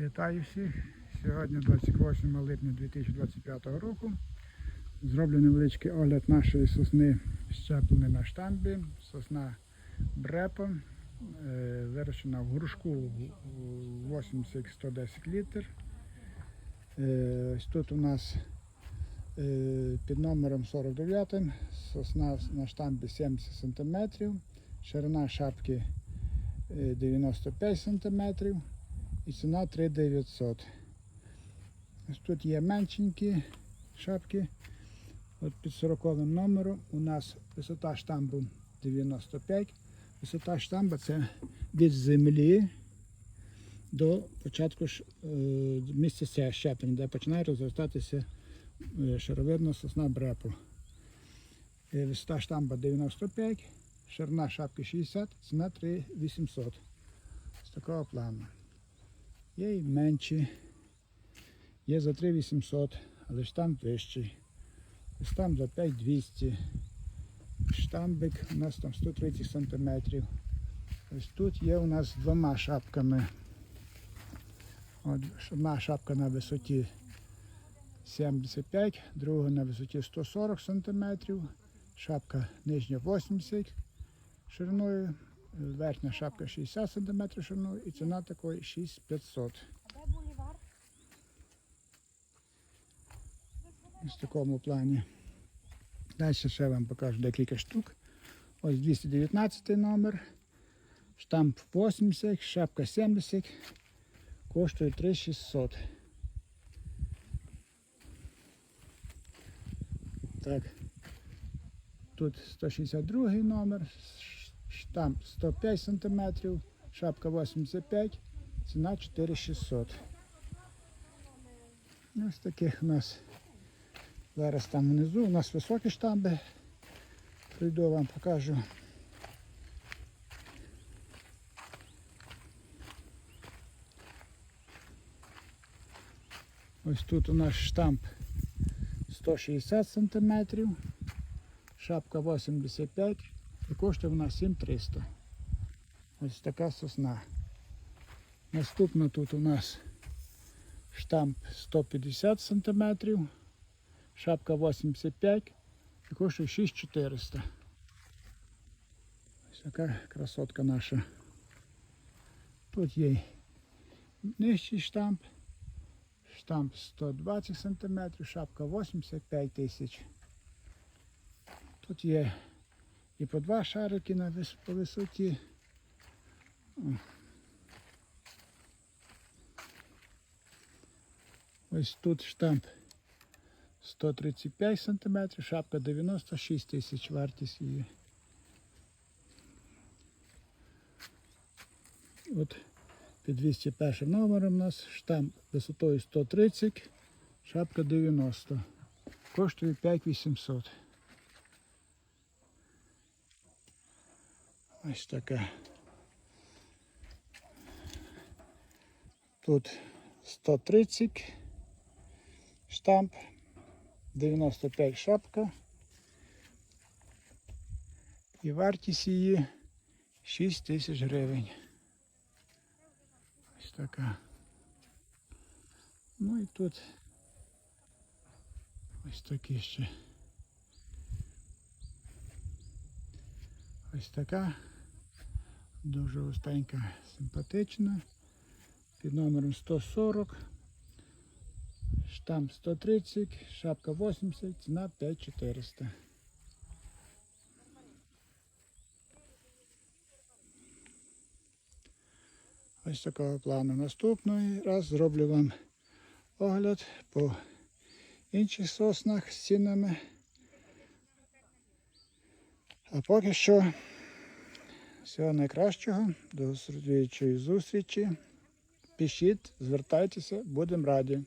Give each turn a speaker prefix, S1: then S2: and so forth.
S1: Вітаю всіх. Сьогодні 28 липня 2025 року. Зроблю невеличкий огляд нашої сосни щепленої на штамбі. Сосна Брепо, е, вирощена в грушку 80-110 літр. Е, тут у нас е, під номером 49 сосна на штамбі 70 см, ширина шапки е, 95 см і ціна 3900. Ось тут є меншенькі шапки. От під 40 номером у нас висота штамбу 95. Висота штамба це від землі до початку е, місця щеплення, де починає розростатися е, шаровидна сосна брепу. Е, Висота штамба 95, ширина шапки 60, ціна 3800. З такого плану. Є і менші, є за 3800, але штамп вищий. Штамп за 5200. Штамбик у нас там 130 см. Ось тут є у нас двома шапками. От одна шапка на висоті 75, друга на висоті 140 см, шапка нижня 80 шириною, верхня шапка 60 см шириною і ціна такої 6500.
S2: А де бульвар?
S1: Ось в такому плані. Далі ще вам покажу декілька штук. Ось 219 номер. Штамп 80, шапка 70. Коштує 3600. Так. Тут 162 номер. Штамп 105 см. Шапка 85. Ціна 4600. Ось таких у нас Зараз там внизу у нас високі штамби. Прийду вам покажу. Ось тут у нас штамп 160 см, шапка 85 і коштує вона 7300. Ось така сосна. Наступно тут у нас штамп 150 см, шапка 85 і коштує 6400. Ось така красотка наша. Тут є нижчий штамп, штамп 120 см, шапка 85 тисяч. Тут є і по два шарики на вис- по висоті. Ось тут штамп 135 см, шапка 96 тисяч вартість її. От під 201 номером у нас штамп висотою 130, шапка 90. Коштує 5800. Ось така. Тут 130 штамп 95 шапка. І вартість її 6 тисяч гривень. Ось така. Ну і тут ось такі ще. Ось така. Дуже густенька, симпатична. Під номером 140. Штамп 130, шапка 80, ціна 5400. Ось такого плану. Наступний раз зроблю вам огляд по інших соснах з цінами. А поки що всього найкращого, до слідуючої зустрічі. Пишіть, звертайтеся, будемо раді.